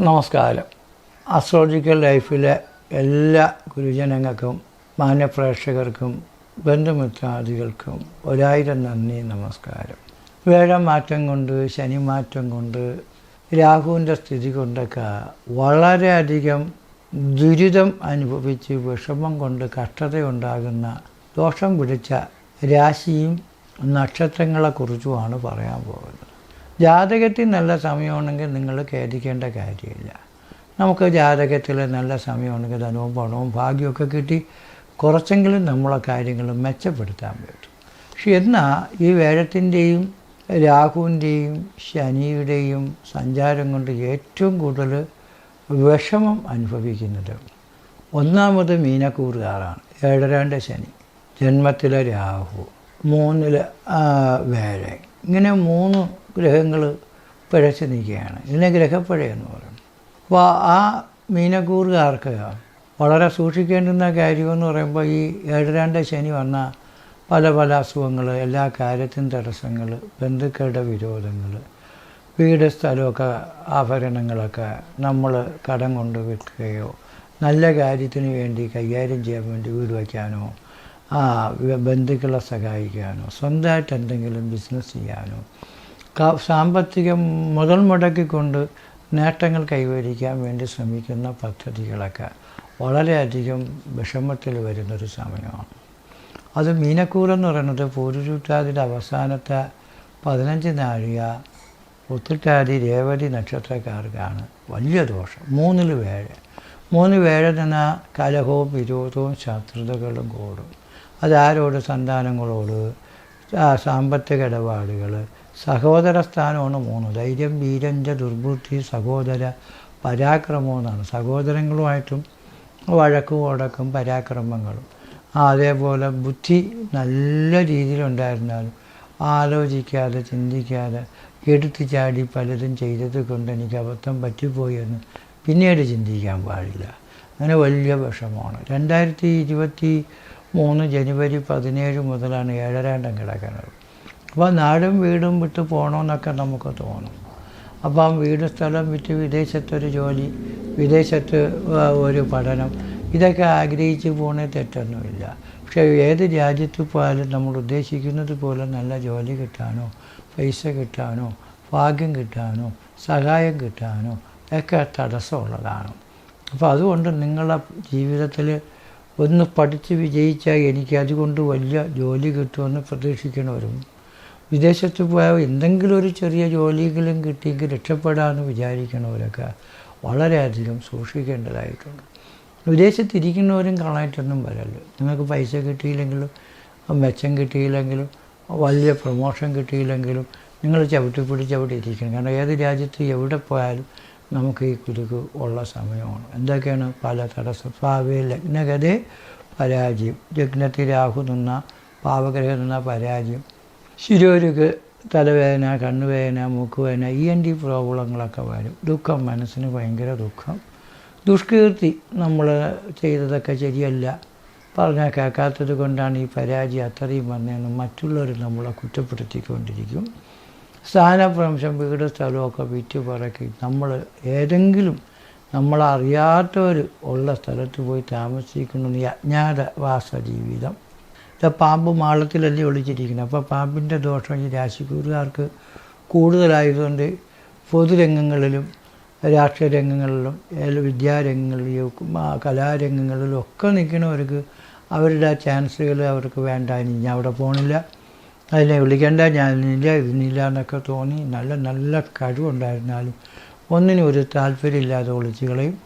നമസ്കാരം. അസ്ട്രോളജിക്കൽ ലൈഫിലെ എല്ലാ ഗുരുജനങ്ങൾക്കും മാന്യപ്രേക്ഷകർക്കും ബന്ധുമിത്രാദികൾക്കും ഒരായിരം നന്ദി നമസ്കാരം. വേഴമാറ്റം കൊണ്ട് ശനിമാറ്റം കൊണ്ട് രാഹുവിന്റെ സ്ഥിതി കൊണ്ടൊക്കെ വളരെയധികം ദുരിതം അനുഭവിച്ച് വിഷമം കൊണ്ട് കഷ്ടതയുണ്ടാകുന്ന ദോഷം പിടിച്ച രാശിയും നക്ഷത്രങ്ങളെക്കുറിച്ചുമാണ് പറയാൻ പോകുന്നത്. ജാതകത്തിൽ നല്ല സമയമാണെങ്കിൽ നിങ്ങൾ ഖേദിക്കേണ്ട കാര്യമില്ല. നമുക്ക് ജാതകത്തിൽ നല്ല സമയമാണെങ്കിൽ ധനവും പണവും ഭാഗ്യമൊക്കെ കിട്ടി കുറച്ചെങ്കിലും നമ്മളെ കാര്യങ്ങൾ മെച്ചപ്പെടുത്താൻ പറ്റും. പക്ഷെ എന്നാൽ ഈ വേഴത്തിന്റെയും രാഹുവിന്റെയും ശനിയുടെയും സഞ്ചാരം കൊണ്ട് ഏറ്റവും കൂടുതൽ വിഷമം അനുഭവിക്കുന്നത് ഒന്നാമത് മീനക്കൂറുകാരാണ്. ഏഴരാണ്ട് ശനി ജന്മത്തിലെ രാഹു മൂന്നിൽ വേഴ. ഇങ്ങനെ മൂന്ന് ഗ്രഹങ്ങൾ പിഴച്ച് നിൽക്കുകയാണ്. ഇതിനെ ഗ്രഹപ്പിഴയെന്ന് പറയും അപ്പോൾ ആ മീനക്കൂറുകാർക്ക് വളരെ സൂക്ഷിക്കേണ്ടുന്ന കാര്യമെന്ന് പറയുമ്പോൾ ഈ ഏഴരാണ്ട് ശനി വന്ന പല പല അസുഖങ്ങൾ എല്ലാ കാര്യത്തിനും തടസ്സങ്ങൾ ബന്ധുക്കളുടെ വിരോധങ്ങൾ വീട് സ്ഥലമൊക്കെ ആഭരണങ്ങളൊക്കെ നമ്മൾ കടം കൊണ്ട് വിൽക്കുകയോ നല്ല കാര്യത്തിന് വേണ്ടി കൈകാര്യം ചെയ്യാൻ വേണ്ടി വീട് വയ്ക്കാനോ ആ ബന്ധുക്കളെ സഹായിക്കാനോ സ്വന്തമായിട്ട് എന്തെങ്കിലും ബിസിനസ് ചെയ്യാനോ സാമ്പത്തികം മുതൽ മുടക്കിക്കൊണ്ട് നേട്ടങ്ങൾ കൈവരിക്കാൻ വേണ്ടി ശ്രമിക്കുന്ന പദ്ധതികളൊക്കെ വളരെയധികം വിഷമത്തിൽ വരുന്നൊരു സമയമാണ്. അത് മീനക്കൂറെന്ന് പറയുന്നത് പൂരുചൂറ്റാതിന്റെ അവസാനത്തെ പതിനഞ്ച് നാഴിക ഉത്തിട്ടാതി രേവതി നക്ഷത്രക്കാർക്കാണ് വലിയ ദോഷം. മൂന്നിൽ വേഴ. മൂന്ന് വേഴ നിന്ന കലഹവും വിരോധവും ശത്രുതകളും കൂടും. അതാരോട് സന്താനങ്ങളോട് സാമ്പത്തിക ഇടപാടുകൾ സഹോദര സ്ഥാനമാണ് മൂന്ന്. ധൈര്യം വീരഞ്ച ദുർബുദ്ധി സഹോദര പരാക്രമം എന്നാണ് സഹോദരങ്ങളുമായിട്ടും വഴക്കും ഉടക്കും പരാക്രമങ്ങളും. അതേപോലെ ബുദ്ധി നല്ല രീതിയിലുണ്ടായിരുന്നാലും ആലോചിക്കാതെ ചിന്തിക്കാതെ എടുത്തു ചാടി പലരും ചെയ്തത് കൊണ്ട് എനിക്ക് അബദ്ധം പറ്റിപ്പോയി എന്ന് പിന്നീട് ചിന്തിക്കാൻ പാടില്ല. അങ്ങനെ വലിയ വിഷമമാണ്. രണ്ടായിരത്തി ഇരുപത്തി മൂന്ന് ജനുവരി പതിനേഴ് മുതലാണ് ഏഴരാണ്ടം കിടക്കുന്നത്. അപ്പോൾ നാടും വീടും വിട്ട് പോകണമെന്നൊക്കെ നമുക്ക് തോന്നും. അപ്പം വീട് സ്ഥലം വിറ്റ് വിദേശത്തൊരു ജോലി വിദേശത്ത് ഒരു പഠനം ഇതൊക്കെ ആഗ്രഹിച്ച് പോകണേ തെറ്റൊന്നുമില്ല. പക്ഷേ ഏത് രാജ്യത്ത് പോയാലും നമ്മൾ ഉദ്ദേശിക്കുന്നത് പോലെ നല്ല ജോലി കിട്ടാനോ പൈസ കിട്ടാനോ ഭാഗ്യം കിട്ടാനോ സഹായം കിട്ടാനോ ഒക്കെ തടസ്സമുള്ളതാണ്. അപ്പോൾ അതുകൊണ്ട് നിങ്ങളുടെ ജീവിതത്തിൽ ഒന്ന് പഠിച്ച് വിജയിച്ചാൽ എനിക്ക് അതുകൊണ്ട് വലിയ ജോലി കിട്ടുമെന്ന് പ്രതീക്ഷിക്കണവരും വിദേശത്ത് പോയാൽ എന്തെങ്കിലും ഒരു ചെറിയ ജോലിയെങ്കിലും കിട്ടിയെങ്കിൽ രക്ഷപ്പെടാമെന്ന് വിചാരിക്കണവരൊക്കെ വളരെയധികം സൂക്ഷിക്കേണ്ടതായിട്ടുണ്ട്. വിദേശത്തിരിക്കുന്നവരും കാണാനായിട്ടൊന്നും വരല്ലോ നിങ്ങൾക്ക് പൈസ കിട്ടിയില്ലെങ്കിലും മെച്ചം കിട്ടിയില്ലെങ്കിലും വലിയ പ്രൊമോഷൻ കിട്ടിയില്ലെങ്കിലും നിങ്ങൾ ചവിട്ടി പിടിച്ച് അവിടെ ഇരിക്കണം. കാരണം ഏത് രാജ്യത്ത് എവിടെ പോയാലും നമുക്ക് ഈ കുരുക്ക് ഉള്ള സമയമാണ്. എന്തൊക്കെയാണ്? പല തടസ്സം. ഭാവി ലഗ്നഗതേ പരാജയം. ലഗ്നത്തിൽ രാഹു നിന്ന പാവഗ്രഹം നിന്ന പരാജയം. ശിരോരുക്ക് തലവേദന കണ്ണുവേദന മൂക്കുവേദന ഇ എൻ ഡി പ്രോബ്ലങ്ങളൊക്കെ വരും. ദുഃഖം മനസ്സിന് ഭയങ്കര ദുഃഖം. ദുഷ്കീർത്തി നമ്മൾ ചെയ്തതൊക്കെ ശരിയല്ല. പറഞ്ഞാൽ കേൾക്കാത്തത് കൊണ്ടാണ് ഈ പരാജയം അത്രയും വന്നതെന്ന് മറ്റുള്ളവർ നമ്മളെ കുറ്റപ്പെടുത്തിക്കൊണ്ടിരിക്കും. സ്ഥാനഭ്രംശം വീട് സ്ഥലമൊക്കെ വിറ്റ് പറക്കി നമ്മൾ ഏതെങ്കിലും നമ്മളറിയാത്തവർ ഉള്ള സ്ഥലത്ത് പോയി താമസിക്കുന്ന ഈ അജ്ഞാതവാസ ജീവിതം. പാമ്പ് മാളത്തിലല്ലേ ഒളിച്ചിരിക്കുന്നത്. അപ്പോൾ പാമ്പിന്റെ ദോഷം ഈ രാശിക്കൂറുകാർക്ക് കൂടുതലായതുകൊണ്ട് പൊതുരംഗങ്ങളിലും രാഷ്ട്രീയ രംഗങ്ങളിലും വിദ്യാരംഗങ്ങളിലും കലാരംഗങ്ങളിലും ഒക്കെ നിൽക്കുന്നവർക്ക് അവരുടെ ആ ചാൻസുകൾ അവർക്ക് വേണ്ട. ഇനി അവിടെ പോകണില്ല അതിനെ വിളിക്കേണ്ട. ഞാൻ ഇതിനില്ല എന്നൊക്കെ തോന്നി. നല്ല നല്ല കഴിവുണ്ടായിരുന്നാലും ഒന്നിനും ഒരു താല്പര്യമില്ലാതെ ഒളിച്ചുകളയും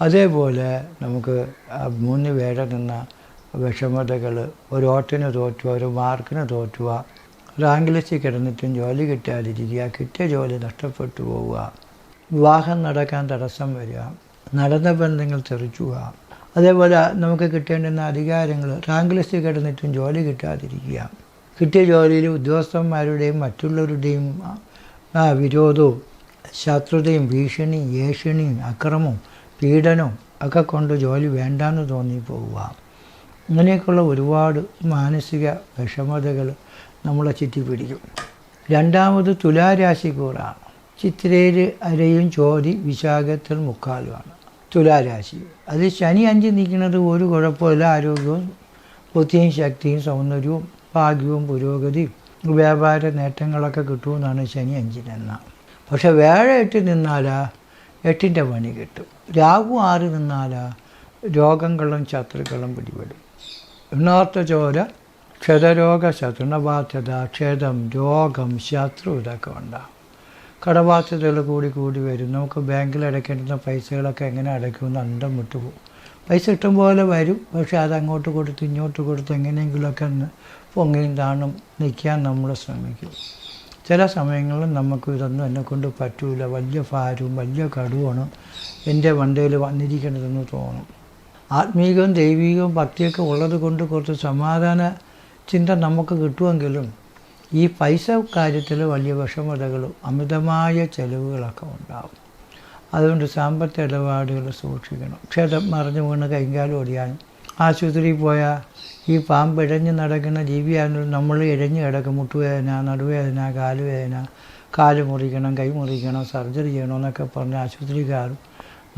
അതേപോലെ നമുക്ക് മൂന്ന് പേരെ നിന്ന വിഷമതകൾ ഒരു ഓട്ടിന് തോറ്റുക ഒരു മാർക്കിന് തോറ്റുക റാങ്ക് ലിസ്റ്റിൽ കിടന്നിട്ടും ജോലി കിട്ടാതിരിക്കുക കിട്ടിയ ജോലി നഷ്ടപ്പെട്ടു പോവുക. വിവാഹം നടക്കാൻ തടസ്സം വരിക നടന്ന ബന്ധങ്ങൾ തെറിച്ചുക. അതേപോലെ നമുക്ക് കിട്ടേണ്ടുന്ന അധികാരങ്ങൾ റാങ്ക് ലിസ്റ്റ് കിടന്നിട്ടും ജോലി കിട്ടാതിരിക്കുക. കിട്ടിയ ജോലിയിൽ ഉദ്യോഗസ്ഥന്മാരുടെയും മറ്റുള്ളവരുടെയും വിരോധവും ശത്രുതയും ഭീഷണിയും ഏഷണിയും അക്രമവും പീഡനവും ഒക്കെ കൊണ്ട് ജോലി വേണ്ടാന്ന് തോന്നിപ്പോവുക ഇങ്ങനെയൊക്കെയുള്ള ഒരുപാട് മാനസിക വിഷമതകൾ നമ്മളെ ചുറ്റിപ്പിടിക്കും. രണ്ടാമത് തുലാരാശിക്കൂറാണ്. ചിത്രയിൽ അരയും ചോതി വിശാഖത്തിൽ മുക്കാലുമാണ്. തുലാരാശി. അത് ശനി അഞ്ച് നിൽക്കുന്നത് ഒരു കുഴപ്പമില്ല ആരോഗ്യവും ബുദ്ധിയും ശക്തിയും സൗന്ദര്യവും ഭാഗ്യവും പുരോഗതിയും വ്യാപാര നേട്ടങ്ങളൊക്കെ കിട്ടുമെന്നാണ് ശനി അഞ്ചിനെന്ന പക്ഷെ വേഴ എട്ട് നിന്നാലാ എട്ടിന്റെ പണി കിട്ടും. രാഹു ആറ് നിന്നാലാ രോഗങ്ങളും ശത്രുക്കളും പിടിപെടും. ഉണ്ണാർത്ത ചോര ക്ഷതരോഗ ശത്രുണബാധ്യത ക്ഷതം രോഗം ശത്രു ഇതൊക്കെ ഉണ്ടാകും കടബാധ്യതകൾ കൂടി കൂടി വരും നമുക്ക് ബാങ്കിൽ അടയ്ക്കേണ്ടുന്ന പൈസകളൊക്കെ എങ്ങനെ അടയ്ക്കുമെന്ന് അന്തം വിട്ടുപോകും പൈസ ഇഷ്ടം പോലെ വരും പക്ഷേ അത് അങ്ങോട്ട് കൊടുത്ത് ഇങ്ങോട്ട് കൊടുത്ത് എങ്ങനെയെങ്കിലുമൊക്കെ പൊങ്ങിയും താണും നിൽക്കാൻ നമ്മൾ ശ്രമിക്കും ചില സമയങ്ങളിൽ നമുക്ക് ഇതൊന്നും എന്നെ കൊണ്ട് പറ്റൂല വലിയ ഭാരവും വലിയ കടുവാണ് എന്റെ വണ്ടിയിൽ വന്നിരിക്കേണ്ടതെന്ന് തോന്നും ആത്മീകവും ദൈവികവും ഭക്തിയൊക്കെ ഉള്ളത് കൊണ്ട് കുറച്ച് സമാധാന ചിന്ത നമുക്ക് കിട്ടുമെങ്കിലും ഈ പൈസ കാര്യത്തിൽ വലിയ വിഷമതകളും അമിതമായ ചെലവുകളൊക്കെ ഉണ്ടാകും അതുകൊണ്ട് സാമ്പത്തിക ഇടപാടുകൾ സൂക്ഷിക്കണം. ക്ഷേത്രം മറിഞ്ഞു വീണ് കൈകാലം ഒടിയാനും ആശുപത്രിയിൽ പോയാൽ ഈ പാമ്പ് ഇഴഞ്ഞ് നടക്കുന്ന ജീവിയാണെങ്കിലും നമ്മൾ ഇഴഞ്ഞ് കിടക്കും. മുട്ടുവേദന നടുവേദന കാലുവേദന കാൽ മുറിക്കണം കൈ മുറിക്കണം സർജറി ചെയ്യണമെന്നൊക്കെ പറഞ്ഞ് ആശുപത്രിക്കാരും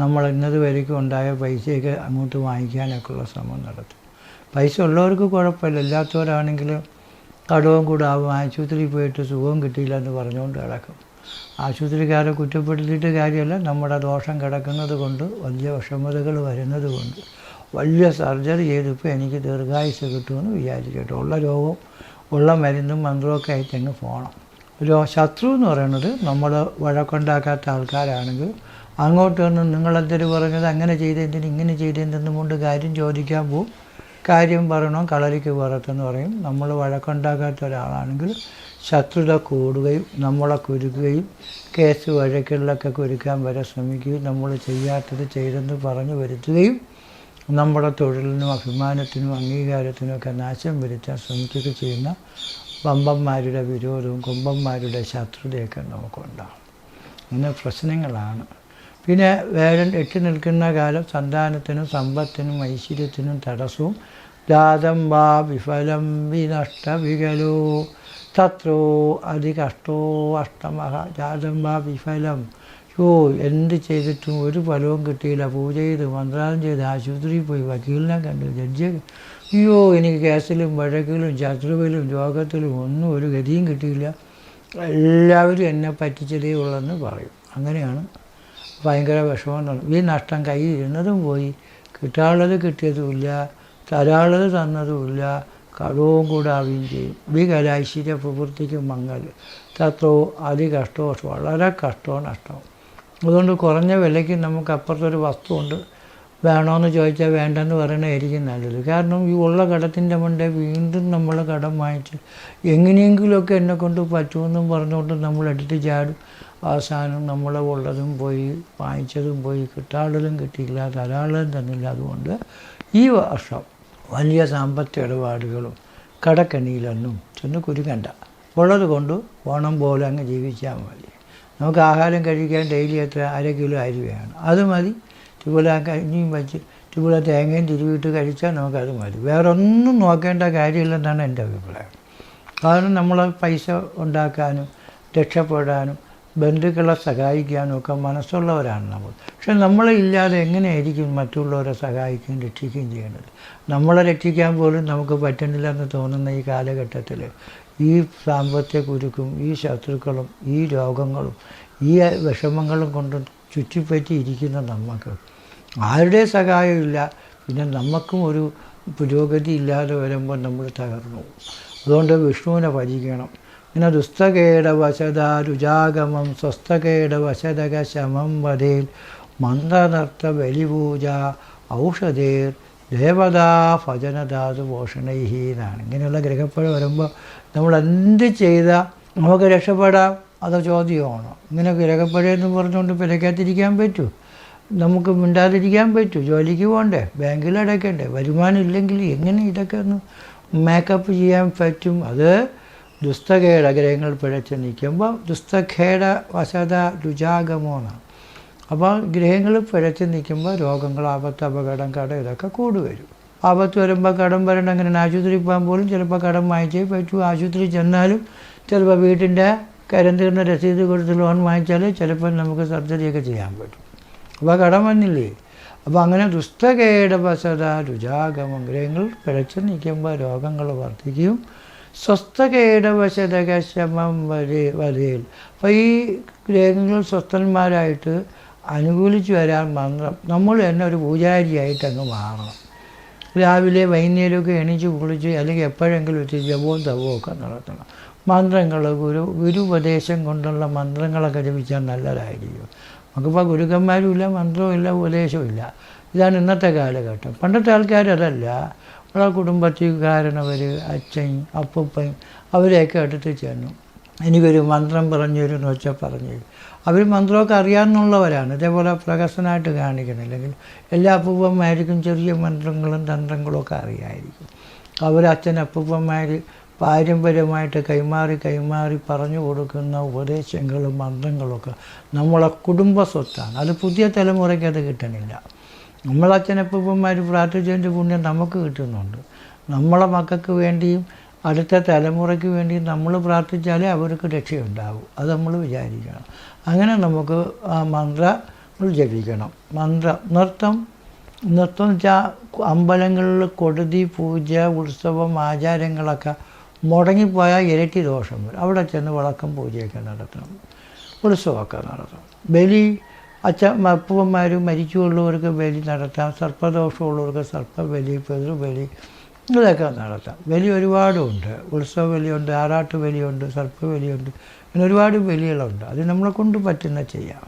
നമ്മൾ ഇന്നത് വരയ്ക്കും ഉണ്ടായ പൈസയൊക്കെ അങ്ങോട്ട് വാങ്ങിക്കാനൊക്കെ ഉള്ള ശ്രമം നടത്തും. പൈസ ഉള്ളവർക്ക് കുഴപ്പമില്ല. ഇല്ലാത്തവരാണെങ്കിൽ കടവും കൂടെ ആവും. ആശുപത്രിയിൽ പോയിട്ട് സുഖവും കിട്ടിയില്ല എന്ന് പറഞ്ഞുകൊണ്ട് കിടക്കും ആശുപത്രിക്കാരെ കുറ്റപ്പെടുത്തിയിട്ട് കാര്യമല്ല. നമ്മുടെ ദോഷം കിടക്കുന്നത് കൊണ്ട് വലിയ വിഷമതകൾ വരുന്നത് കൊണ്ട് വലിയ സർജറി ചെയ്തിപ്പോൾ എനിക്ക് ദീർഘായുസ് കിട്ടുമെന്ന് വിചാരിക്കട്ടെ ഉള്ള രോഗവും ഉള്ള മരുന്നും മന്ത്രമൊക്കെ ആയിട്ട് അങ്ങ് പോകണം. ഒരു ശത്രു എന്ന് പറയുന്നത് നമ്മൾ വഴക്കുണ്ടാക്കാത്ത ആൾക്കാരാണെങ്കിൽ അങ്ങോട്ട് വന്ന് നിങ്ങളെന്തൊരു പറഞ്ഞത്? അങ്ങനെ ചെയ്തെന്തിന് ഇങ്ങനെ ചെയ്തെന്തെന്നും കൊണ്ട് കാര്യം ചോദിക്കാൻ പോവും. കാര്യം പറയണം? കളരിക്ക് പുറത്തെന്ന് പറയും. നമ്മൾ വഴക്കുണ്ടാക്കാത്ത ഒരാളാണെങ്കിൽ ശത്രുത കൂടുകയും നമ്മളെ കുരുക്കുകയും കേസ് വഴക്കുകളിലൊക്കെ കുരുക്കാൻ വരെ ശ്രമിക്കുകയും നമ്മൾ ചെയ്യാത്തത് ചെയ്തെന്ന് പറഞ്ഞു വരുത്തുകയും നമ്മുടെ തൊഴിലിനും അഭിമാനത്തിനും അംഗീകാരത്തിനും ഒക്കെ നാശം വരുത്താൻ ശ്രമിക്കുകയൊക്കെ ചെയ്യുന്ന വമ്പന്മാരുടെ വിരോധവും കുമ്പന്മാരുടെ ശത്രുതയൊക്കെ നമുക്കുണ്ടാകും. അങ്ങനെ പ്രശ്നങ്ങളാണ്. പിന്നെ വേലൻ എട്ടി നിൽക്കുന്ന കാലം സന്താനത്തിനും സമ്പത്തിനും ഐശ്വര്യത്തിനും തടസ്സവും. ജാതം വാ വിഫലം വിനഷ്ട വികലോ. തത്രോ അതികഷ്ടോ അഷ്ടമഹ. ജാതം വാ വിഫലം. ഓ എന്ത് ചെയ്തിട്ടും ഒരു ഫലവും കിട്ടിയില്ല. പൂജ ചെയ്ത് മന്ത്രാലം ചെയ്ത് ആശുപത്രിയിൽ പോയി വക്കീലിനെ കണ്ടു ജഡ്ജി അയ്യോ എനിക്ക് കേസിലും വഴക്കിലും ശത്രുവിലും രോഗത്തിലും ഒന്നും ഒരു ഗതിയും കിട്ടിയില്ല. എല്ലാവരും എന്നെ പറ്റിച്ചതേ ഉള്ളെന്ന് പറയും. അങ്ങനെയാണ് ഭയങ്കര വിഷമം ഈ നഷ്ടം കയ്യിൽ ഇരുന്നതും പോയി. കിട്ടാനുള്ളത് കിട്ടിയതുമില്ല തരാനുള്ളത് തന്നതുമില്ല. കടവും കൂടെ ആവുകയും ചെയ്യും. വികലാശ്വര്യ പ്രവൃത്തിക്കും മങ്ങൽ. തത്വവും അതി കഷ്ടവും വളരെ കഷ്ടമോ നഷ്ടവും. അതുകൊണ്ട് കുറഞ്ഞ വിലയ്ക്ക് നമുക്ക് അപ്പുറത്തൊരു വസ്തുണ്ട് വേണമെന്ന് ചോദിച്ചാൽ വേണ്ടെന്ന് പറയണതായിരിക്കും നല്ലത്. കാരണം ഈ ഉള്ള കടത്തിന്റെ മുണ്ടേ വീണ്ടും നമ്മൾ കടം വാങ്ങിച്ച് എങ്ങനെയെങ്കിലുമൊക്കെ എന്നെ കൊണ്ട് പറ്റുമെന്നും പറഞ്ഞുകൊണ്ട് നമ്മൾ എടുത്ത് ചാടും. അവസാനം നമ്മളെ ഉള്ളതും പോയി വാങ്ങിച്ചതും പോയി കിട്ടാനുള്ളതും കിട്ടിയില്ല ധാരാളം തന്നില്ല. അതുകൊണ്ട് ഈ വർഷം വലിയ സാമ്പത്തിക ഇടപാടുകളും കടക്കണിയിലൊന്നും ചെന്ന് കുരുങ്ങണ്ട. ഉള്ളത് കൊണ്ട് ഓണം പോലെ അങ്ങ് ജീവിച്ചാൽ മതി. നമുക്ക് ആഹാരം കഴിക്കാൻ ഡെയിലി എത്ര അര കിലോ അരി വേണം അത് മതി. ചുവല കഞ്ഞിയും വെച്ച് ചുവല തേങ്ങയും തിരുവിട്ട് കഴിച്ചാൽ നമുക്കത് മതി. വേറെ ഒന്നും നോക്കേണ്ട കാര്യമില്ലെന്നാണ് എന്റെ അഭിപ്രായം. കാരണം നമ്മൾ പൈസ ഉണ്ടാക്കാനും രക്ഷപ്പെടാനും ബന്ധുക്കളെ സഹായിക്കാനും ഒക്കെ മനസ്സുള്ളവരാണ് നമ്മൾ. പക്ഷെ നമ്മളില്ലാതെ എങ്ങനെയായിരിക്കും മറ്റുള്ളവരെ സഹായിക്കുകയും രക്ഷിക്കുകയും ചെയ്യേണ്ടത്? നമ്മളെ രക്ഷിക്കാൻ പോലും നമുക്ക് പറ്റുന്നില്ല എന്ന് തോന്നുന്ന ഈ കാലഘട്ടത്തിൽ ഈ സാമ്പത്തിക കുരുക്കും ഈ ശത്രുക്കളും ഈ രോഗങ്ങളും ഈ വിഷമങ്ങളും കൊണ്ട് ചുറ്റിപ്പറ്റി ഇരിക്കുന്ന നമുക്ക് ആരുടെ സഹായമില്ല പിന്നെ നമുക്കും ഒരു പുരോഗതി ഇല്ലാതെ വരുമ്പോൾ നമ്മൾ തകർന്നു അതുകൊണ്ട് വിഷ്ണുവിനെ ഭജിക്കണം. ഇങ്ങനെ ദുസ്തകേട വശത രുജാഗമം സ്വസ്ഥകേട വശതക ശമം വധേൽ മന്ദനർത്ത ബലിപൂജ ഔഷധേർ ദേവതാ ഭജനധാതു പോഷണൈഹി എന്നാണ്. ഇങ്ങനെയുള്ള ഗ്രഹപ്പഴ വരുമ്പോൾ നമ്മൾ എന്ത് ചെയ്താൽ നമുക്ക് രക്ഷപ്പെടാം? അത് ചോദ്യമാണോ. ഇങ്ങനെ ഗ്രഹപ്പഴയെന്ന് പറഞ്ഞുകൊണ്ട് പിഴയ്ക്കാതിരിക്കാൻ പറ്റൂ. നമുക്ക് മിണ്ടാതിരിക്കാൻ പറ്റൂ. ജോലിക്ക് പോകണ്ടേ ബാങ്കിൽ അടയ്ക്കണ്ടേ വരുമാനം ഇല്ലെങ്കിൽ എങ്ങനെ ഇതൊക്കെ ഒന്ന് മേക്കപ്പ് ചെയ്യാൻ പറ്റും? അത് ദുസ്തഖേട ഗ്രഹങ്ങൾ പിഴച്ച് നിൽക്കുമ്പോൾ ദുസ്തഖേട വശത രുചാഗമോ അപ്പോൾ ഗ്രഹങ്ങൾ പിഴച്ച് നിൽക്കുമ്പോൾ രോഗങ്ങൾ ആപത്ത് അപകടം കട ഇതൊക്കെ കൂടുവരും. ആപത്ത് വരുമ്പോൾ കടം വരേണ്ട അങ്ങനെ ആശുപത്രി പോകാൻ പോലും ചിലപ്പോൾ കടം വാങ്ങിച്ചേ പറ്റൂ. ആശുപത്രി ചെന്നാലും ചിലപ്പോൾ വീട്ടിന്റെ കരം രസീത് കൊടുത്ത് ലോൺ വാങ്ങിച്ചാൽ ചിലപ്പോൾ നമുക്ക് സർജറിയൊക്കെ ചെയ്യാൻ പറ്റും. അപ്പോൾ കടം വന്നില്ലേ? അപ്പോൾ അങ്ങനെ ദുസ്തകേടവശത രുചാഗമം ഗ്രഹങ്ങൾ പിഴച്ച് നിൽക്കുമ്പോൾ രോഗങ്ങൾ വർദ്ധിക്കും. സ്വസ്ഥകേടവശതക ശമം വരെ വരയിൽ അപ്പോൾ ഈ ഗ്രഹങ്ങൾ സ്വസ്ഥന്മാരായിട്ട് അനുകൂലിച്ച് വരാൻ മന്ത്രം നമ്മൾ തന്നെ ഒരു പൂജാരിയായിട്ട് അങ്ങ് മാറണം. രാവിലെ വൈകുന്നേരമൊക്കെ എണീച്ച് കുളിച്ച് അല്ലെങ്കിൽ എപ്പോഴെങ്കിലും ഒരു ജപവും തവവും ഒക്കെ നടത്തണം. മന്ത്രങ്ങൾ ഗുരു ഗുരുപദേശം കൊണ്ടുള്ള മന്ത്രങ്ങളൊക്കെ ജപിച്ചാൽ നല്ലതായിരിക്കും. നമുക്കിപ്പോൾ ഗുരുക്കന്മാരും ഇല്ല മന്ത്രവും ഇല്ല ഉപദേശവും ഇല്ല. ഇതാണ് ഇന്നത്തെ കാലഘട്ടം. പണ്ടത്തെ ആൾക്കാർ അതല്ല നമ്മളെ കുടുംബത്തിൽക്കാരനവർ അച്ഛൻ അപ്പൂപ്പൻ അവരെയൊക്കെ അടുത്ത് ചെന്നു. എനിക്കൊരു മന്ത്രം പറഞ്ഞു തരുമെന്ന് വെച്ചാൽ പറഞ്ഞു. അവർ മന്ത്രമൊക്കെ അറിയാമെന്നുള്ളവരാണ്. ഇതേപോലെ പ്രകസനമായിട്ട് കാണിക്കണില്ലെങ്കിൽ എല്ലാ അപ്പൂപ്പന്മാർക്കും ചെറിയ മന്ത്രങ്ങളും തന്ത്രങ്ങളും ഒക്കെ അറിയാമായിരിക്കും. അവർ അച്ഛൻ അപ്പൂപ്പന്മാർ പാരമ്പര്യമായിട്ട് കൈമാറി കൈമാറി പറഞ്ഞു കൊടുക്കുന്ന ഉപദേശങ്ങളും മന്ത്രങ്ങളൊക്കെ നമ്മളെ കുടുംബ സ്വത്താണ്. അത് പുതിയ തലമുറയ്ക്ക് അത് കിട്ടണില്ല. നമ്മളെ അച്ഛനപ്പൂപ്പന്മാർ പ്രാർത്ഥിച്ചതിന്റെ പുണ്യം നമുക്ക് കിട്ടുന്നുണ്ട്. നമ്മളെ മക്കൾക്ക് വേണ്ടിയും അടുത്ത തലമുറയ്ക്ക് വേണ്ടിയും നമ്മൾ പ്രാർത്ഥിച്ചാലേ അവർക്ക് രക്ഷയുണ്ടാവും. അത് നമ്മൾ വിചാരിക്കണം. അങ്ങനെ നമുക്ക് ആ മന്ത്രങ്ങൾ ജപിക്കണം. മന്ത്ര നൃത്തം. നൃത്തം വെച്ചാൽ അമ്പലങ്ങളിൽ കൊടുതി പൂജ ഉത്സവം ആചാരങ്ങളൊക്കെ മുടങ്ങിപ്പോയാൽ ഇരട്ടി ദോഷം വരും. അവിടെ ചെന്ന് വിളക്കം പൂജയൊക്കെ നടത്തണം. ഉത്സവമൊക്കെ നടത്തണം. ബലി അച്ഛ അപ്പൂപ്പന്മാർ മരിച്ചുള്ളവർക്ക് ബലി നടത്താം. സർപ്പദോഷമുള്ളവർക്ക് സർപ്പ സർപ്പബലി പിതൃബലി ഇതൊക്കെ നടത്താം. ബലി ഒരുപാടുണ്ട്. ഉത്സവ ബലിയുണ്ട് ആറാട്ട് ബലിയുണ്ട് സർപ്പബലിയുണ്ട് അങ്ങനെ ഒരുപാട് ബലികളുണ്ട് അത് നമ്മളെ കൊണ്ട് പറ്റുന്ന ചെയ്യാം.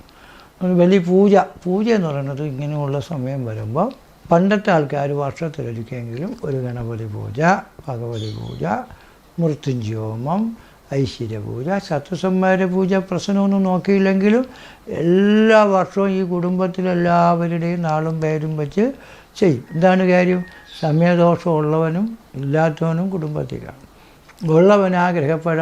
ബലി പൂജ പൂജ എന്ന് പറയുന്നത് ഇങ്ങനെയുള്ള സമയം വരുമ്പോൾ പണ്ടത്തെ ആൾക്കാർ വർഷത്തിലൊരിക്കെങ്കിലും ഒരു ഗണപതി പൂജ ഭഗവതി പൂജ മൃത്യുഞ്ജോമം ഐശ്വര്യ പൂജ സത്യസന്മാര പൂജ പ്രശ്നമൊന്നും നോക്കിയില്ലെങ്കിലും എല്ലാ വർഷവും ഈ കുടുംബത്തിലെല്ലാവരുടെയും നാളും പേരും വെച്ച് ചെയ്യും. എന്താണ് കാര്യം? സമയദോഷമുള്ളവനും ഇല്ലാത്തവനും കുടുംബത്തിൽ കാണും ഉള്ളവൻ ആ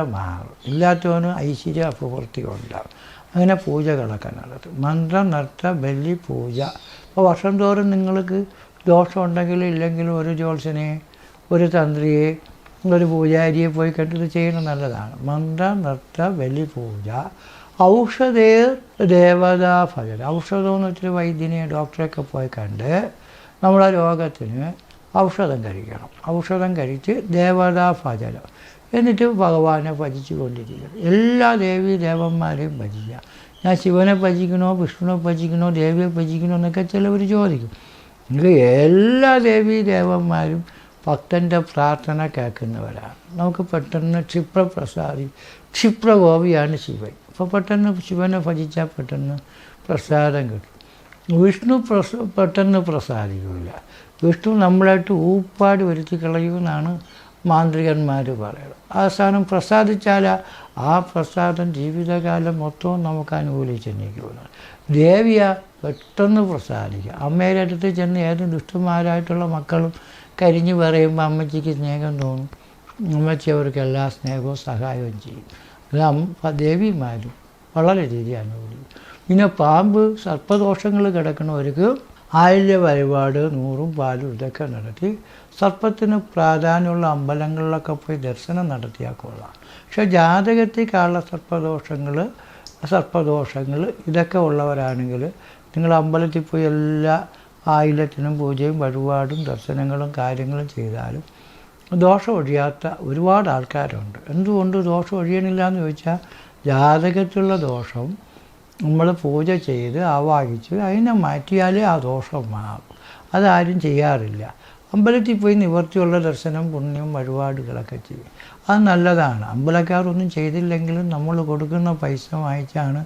മാറും. ഇല്ലാത്തവനും ഐശ്വര്യ അപൂർത്തി ഉണ്ടാകും. അങ്ങനെ പൂജകളൊക്കെ നടത്തും. മന്ത്രം നർത്ത ബലി പൂജ. അപ്പോൾ വർഷം തോറും നിങ്ങൾക്ക് ദോഷമുണ്ടെങ്കിലും ഇല്ലെങ്കിലും ഒരു ജ്യോത്സനെ ഒരു തന്ത്രിയെ ഒരു പൂജാരിയെ പോയി കണ്ടിട്ട് ചെയ്യണം നല്ലതാണ്. മന്ത്ര നൃത്ത ബലി പൂജ ഔഷധേ ദേവതാ ഫലം ഔഷധം എന്ന് വെച്ചിട്ട് വൈദ്യനെ ഡോക്ടറെയൊക്കെ പോയി കണ്ട് നമ്മളെ രോഗത്തിന് ഔഷധം കഴിക്കണം. ഔഷധം കഴിച്ച് ദേവതാ ഫലം എന്നിട്ട് ഭഗവാനെ ഭജിച്ചു കൊണ്ടിരിക്കണം. എല്ലാ ദേവി ദേവന്മാരെയും ഭജിക്കുക. ഞാൻ ശിവനെ ഭജിക്കണോ വിഷ്ണുവിനെ ഭജിക്കണോ ദേവിയെ ഭജിക്കണോ എന്നൊക്കെ ചിലവർ ചോദിക്കും. എല്ലാ ദേവി ദേവന്മാരും ഭക്തന്റെ പ്രാർത്ഥന കേൾക്കുന്നവരാണ്. നമുക്ക് പെട്ടെന്ന് ക്ഷിപ്രപ്രസാദി ക്ഷിപ്രഗോപിയാണ് ശിവൻ. അപ്പോൾ പെട്ടെന്ന് ശിവനെ ഭജിച്ചാൽ പെട്ടെന്ന് പ്രസാദം കിട്ടും. വിഷ്ണു പ്രസ പെട്ടെന്ന് പ്രസാദിക്കില്ല വിഷ്ണു നമ്മളായിട്ട് ഊപ്പാട് വരുത്തി കളയുമെന്നാണ് മാന്ത്രികന്മാർ പറയുന്നത്. അവസാനം പ്രസാദിച്ചാൽ ആ പ്രസാദം ജീവിതകാലം മൊത്തവും നമുക്ക് അനുകൂലിച്ചെന്നിരിക്കുന്നു ദേവിയ പെട്ടെന്ന് പ്രസാദിക്കുക. അമ്മയുടെ അടുത്ത് ചെന്ന് ഏത് ദുഷ്ടന്മാരായിട്ടുള്ള മക്കളും കരിഞ്ഞു പറയുമ്പോൾ അമ്മച്ചിക്ക് സ്നേഹം തോന്നും. അമ്മച്ചി അവർക്ക് എല്ലാ സ്നേഹവും സഹായവും ചെയ്യും. അത് ദേവിമാരും വളരെ രീതിയാണ് പിന്നെ പാമ്പ് സർപ്പദോഷങ്ങൾ കിടക്കുന്നവർക്ക് ആയില്യ വഴിപാട് നൂറും പാലും ഇതൊക്കെ നടത്തി സർപ്പത്തിന് പ്രാധാന്യമുള്ള അമ്പലങ്ങളിലൊക്കെ പോയി ദർശനം നടത്തിയാൽ കൊള്ളാം. പക്ഷേ ജാതകത്തിൽ കാണുന്ന സർപ്പദോഷങ്ങൾ സർപ്പദോഷങ്ങൾ ഇതൊക്കെ ഉള്ളവരാണെങ്കിൽ നിങ്ങൾ അമ്പലത്തിൽ പോയി എല്ലാ ആയില്യത്തിനും പൂജയും വഴിപാടും ദർശനങ്ങളും കാര്യങ്ങളും ചെയ്താലും ദോഷം ഒഴിയാത്ത ഒരുപാട് ആൾക്കാരുണ്ട്. എന്തുകൊണ്ട് ദോഷം ഒഴിയണില്ല എന്ന് ചോദിച്ചാൽ ജാതകത്തിലുള്ള ദോഷം നമ്മൾ പൂജ ചെയ്ത് ആവാഹിച്ച് അതിനെ മാറ്റിയാലേ ആ ദോഷം മാറും. അതാരും ചെയ്യാറില്ല. അമ്പലത്തിൽ പോയി നിവർത്തിയുള്ള ദർശനം പുണ്യം വഴിപാടുകളൊക്കെ ചെയ്യും. അത് നല്ലതാണ്. അമ്പലക്കാരൊന്നും ചെയ്തില്ലെങ്കിലും നമ്മൾ കൊടുക്കുന്ന പൈസ വാങ്ങിച്ചാണ്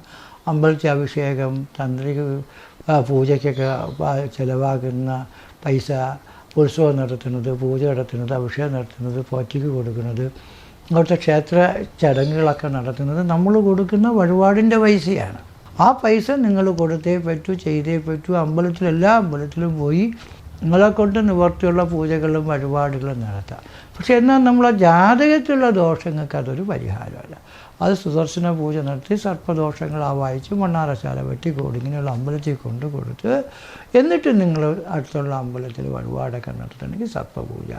അമ്പലത്തിൽ അഭിഷേകം തന്ത്രിക പൂജയ്ക്കൊക്കെ ചിലവാക്കുന്ന പൈസ ഉത്സവം നടത്തുന്നത് പൂജ നടത്തുന്നത് അഭിഷേകം നടത്തുന്നത് പോറ്റിക്ക് കൊടുക്കുന്നത് അവിടുത്തെ ക്ഷേത്ര ചടങ്ങുകളൊക്കെ നടത്തുന്നത് നമ്മൾ കൊടുക്കുന്ന വഴിപാടിന്റെ പൈസയാണ്. ആ പൈസ നിങ്ങൾ കൊടുത്തേ പറ്റൂ ചെയ്തേ പറ്റൂ അമ്പലത്തിൽ എല്ലാ അമ്പലത്തിലും പോയി നിങ്ങളെ കൊണ്ട് നിവർത്തിയുള്ള പൂജകളും വഴിപാടുകളും നടത്താം. പക്ഷെ എന്നാൽ നമ്മളെ ജാതകത്തിലുള്ള ദോഷങ്ങൾക്ക് അതൊരു പരിഹാരമല്ല. അത് സുദർശന പൂജ നടത്തി സർപ്പദോഷങ്ങൾ ആവാഹിച്ച് മണ്ണാറശാല വെട്ടി കോടിങ്ങനെയുള്ള അമ്പലത്തിൽ കൊണ്ട് കൊടുത്ത് എന്നിട്ട് നിങ്ങൾ അടുത്തുള്ള അമ്പലത്തിൽ വഴിപാടൊക്കെ നടത്തണമെങ്കിൽ സർപ്പപൂജ.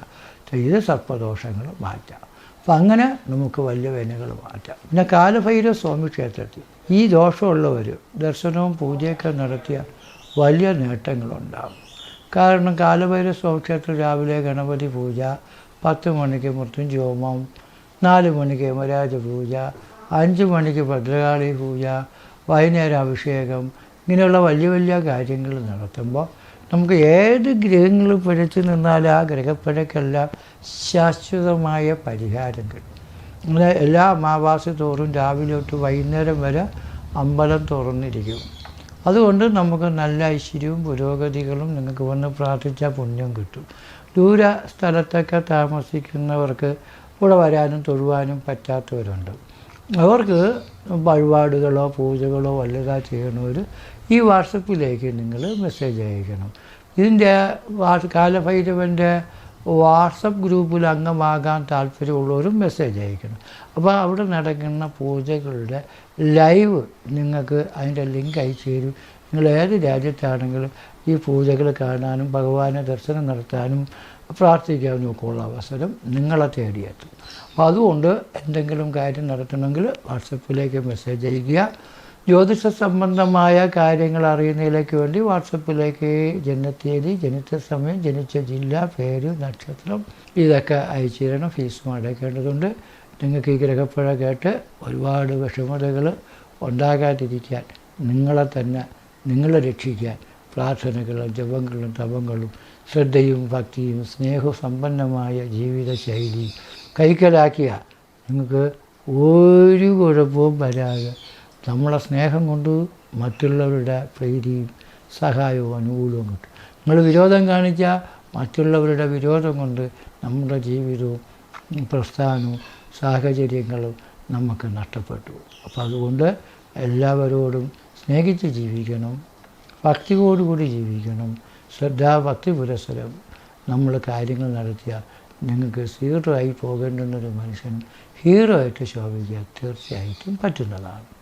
ചെയ്ത് സർപ്പദോഷങ്ങൾ മാറ്റാം. അപ്പം അങ്ങനെ നമുക്ക് വലിയ വേനകൾ മാറ്റാം. പിന്നെ കാലഭൈരവ സ്വാമി ക്ഷേത്രത്തിൽ ഈ ദോഷമുള്ളവർ ദർശനവും പൂജയൊക്കെ നടത്തിയ വലിയ നേട്ടങ്ങളുണ്ടാകും. കാരണം കാലഭൈരവ സ്വാമി ക്ഷേത്രം രാവിലെ ഗണപതി പൂജ പത്ത് മണിക്ക് മൃത്യുഞ്ജോമം നാല് മണിക്ക് യമരാജ പൂജ അഞ്ച് മണിക്ക് ഭദ്രകാളി പൂജ വൈകുന്നേരം അഭിഷേകം. ഇങ്ങനെയുള്ള വലിയ വലിയ കാര്യങ്ങൾ നടത്തുമ്പോൾ നമുക്ക് ഏത് ഗ്രഹങ്ങൾ പിഴച്ചു നിന്നാൽ ആ ഗ്രഹപ്പിഴക്കെല്ലാം ശാശ്വതമായ പരിഹാരം കിട്ടും. അങ്ങനെ എല്ലാ അമാവാസി തോറും രാവിലെ തൊട്ട് വൈകുന്നേരം വരെ അമ്പലം തുറന്നിരിക്കും. അതുകൊണ്ട് നമുക്ക് നല്ല ഐശ്വര്യവും പുരോഗതികളും നിങ്ങൾക്ക് വന്ന് പ്രാർത്ഥിച്ചാൽ പുണ്യം കിട്ടും. ദൂര സ്ഥലത്തൊക്കെ താമസിക്കുന്നവർക്ക് ഇവിടെ വരാനും തൊഴുവാനും പറ്റാത്തവരുണ്ട്. അവർക്ക് വഴിപാടുകളോ പൂജകളോ വല്ലതാ ചെയ്യണവർ ഈ വാട്സപ്പിലേക്ക് നിങ്ങൾ മെസ്സേജ് അയക്കണം. ഇതിന്റെ കാലഭൈരവന്റെ വാട്സപ്പ് ഗ്രൂപ്പിൽ അംഗമാകാൻ താല്പര്യമുള്ളവരും മെസ്സേജ് അയക്കണം. അപ്പോൾ അവിടെ നടക്കുന്ന പൂജകളുടെ ലൈവ് നിങ്ങൾക്ക് അതിന്റെ ലിങ്ക് അയച്ചു തരും. നിങ്ങൾ ഏത് രാജ്യത്താണെങ്കിലും ഈ പൂജകൾ കാണാനും ഭഗവാനെ ദർശനം നടത്താനും പ്രാർത്ഥിക്കാനും ഒക്കെ ഉള്ള അവസരം നിങ്ങളെ തേടിയെത്തും. അപ്പോൾ അതുകൊണ്ട് എന്തെങ്കിലും കാര്യം നടത്തണമെങ്കിൽ വാട്സപ്പിലേക്ക് മെസ്സേജ് അയക്കുക ജ്യോതിഷ സംബന്ധമായ കാര്യങ്ങൾ അറിയുന്നതിലേക്ക് വേണ്ടി വാട്സപ്പിലേക്ക് ജനത്തീയതി ജനിച്ച സമയം ജനിച്ച ജില്ല പേര് നക്ഷത്രം ഇതൊക്കെ അയച്ചു തരണം. ഫീസും അടയ്ക്കേണ്ടതുണ്ട് നിങ്ങൾക്ക് ഈ ഗ്രഹപ്പുഴ കേട്ട് ഒരുപാട് വിഷമതകൾ ഉണ്ടാകാതിരിക്കാൻ നിങ്ങളെ തന്നെ നിങ്ങളെ രക്ഷിക്കാൻ പ്രാർത്ഥനകളും ജപങ്ങളും തപങ്ങളും ശ്രദ്ധയും ഭക്തിയും സ്നേഹസമ്പന്നമായ ജീവിതശൈലി കൈക്കലാക്കിയ. നിങ്ങൾക്ക് ഒരു കുഴപ്പവും വരാതെ നമ്മളെ സ്നേഹം കൊണ്ട് മറ്റുള്ളവരുടെ പ്രീതിയും സഹായവും അനുകൂലവും കിട്ടും. നിങ്ങൾ വിരോധം കാണിച്ചാൽ മറ്റുള്ളവരുടെ വിരോധം കൊണ്ട് നമ്മുടെ ജീവിതവും പ്രസ്ഥാനവും സാഹചര്യങ്ങളും നമുക്ക് നഷ്ടപ്പെട്ടു. അപ്പം അതുകൊണ്ട് എല്ലാവരോടും സ്നേഹിച്ച് ജീവിക്കണം. ഭക്തിയോടുകൂടി ജീവിക്കണം. ശ്രദ്ധാഭക്തി പുരസരം നമ്മൾ കാര്യങ്ങൾ നടത്തിയാൽ നിങ്ങൾക്ക് സീറോ ആയി പോകേണ്ടുന്നൊരു മനുഷ്യൻ ഹീറോ ആയിട്ട് ശോഭിക്കാൻ തീർച്ചയായിട്ടും പറ്റുന്നതാണ്.